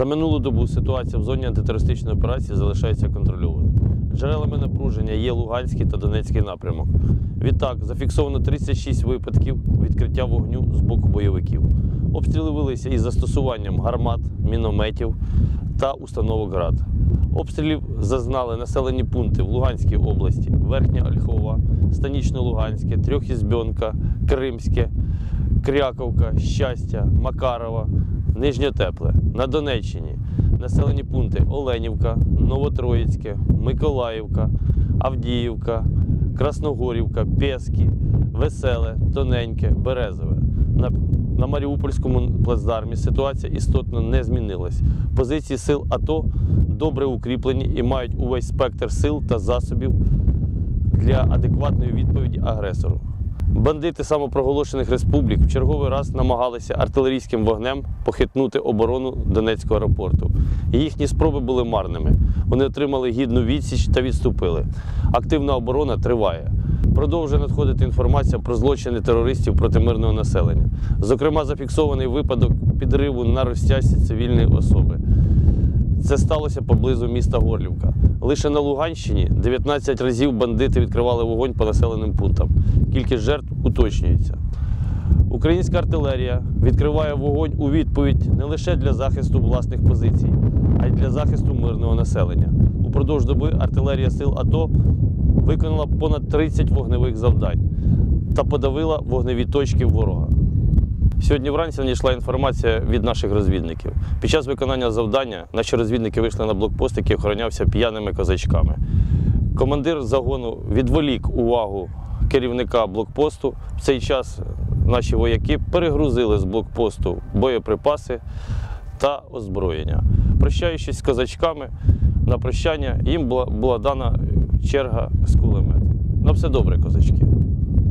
За минулу добу ситуація в зоні антитерористичної операції залишається контрольованою. Джерелами напруження є Луганський та Донецький напрямок. Відтак зафіксовано 36 випадків відкриття вогню з боку бойовиків. Обстріли велися із застосуванням гармат, мінометів та установок ГРАД. Обстрілів зазнали населені пункти в Луганській області, Верхня Ольхова, Станічно-Луганське, Трьохізбьонка, Кримське, Кряковка, Щастя, Макарова, Нижньотепле. На Донеччині населені пункти Оленівка, Новотроїцьке, Миколаївка, Авдіївка, Красногорівка, Пески, Веселе, Тоненьке, Березове. На, на Маріупольському плацдармі ситуація істотно не змінилась. Позиції сил АТО добре укріплені і мають увесь спектр сил та засобів для адекватної відповіді агресору. Бандити самопроголошених республік в черговий раз намагалися артилерійським вогнем похитнути оборону Донецького аеропорту. Їхні спроби були марними. Вони отримали гідну відсіч та відступили. Активна оборона триває. Продовжує надходити інформація про злочини терористів проти мирного населення. Зокрема, зафіксований випадок підриву на розтяжці цивільної особи. Це сталося поблизу міста Горлівка. Лише на Луганщині 19 разів бандити відкривали вогонь по населеним пунктам. Кількість жертв уточнюється. Українська артилерія відкриває вогонь у відповідь не лише для захисту власних позицій, а й для захисту мирного населення. Упродовж доби артилерія сил АТО виконала понад 30 вогневих завдань та подавила вогневі точки ворога. Сьогодні вранці надійшла інформація від наших розвідників. Під час виконання завдання наші розвідники вийшли на блокпост, який охоронявся п'яними козачками. Командир загону відволік увагу керівника блокпосту. В цей час наші вояки перегрузили з блокпосту боєприпаси та озброєння. Прощаючись з козачками, на прощання їм була, була дана черга з кулемета. На все добре, козачки.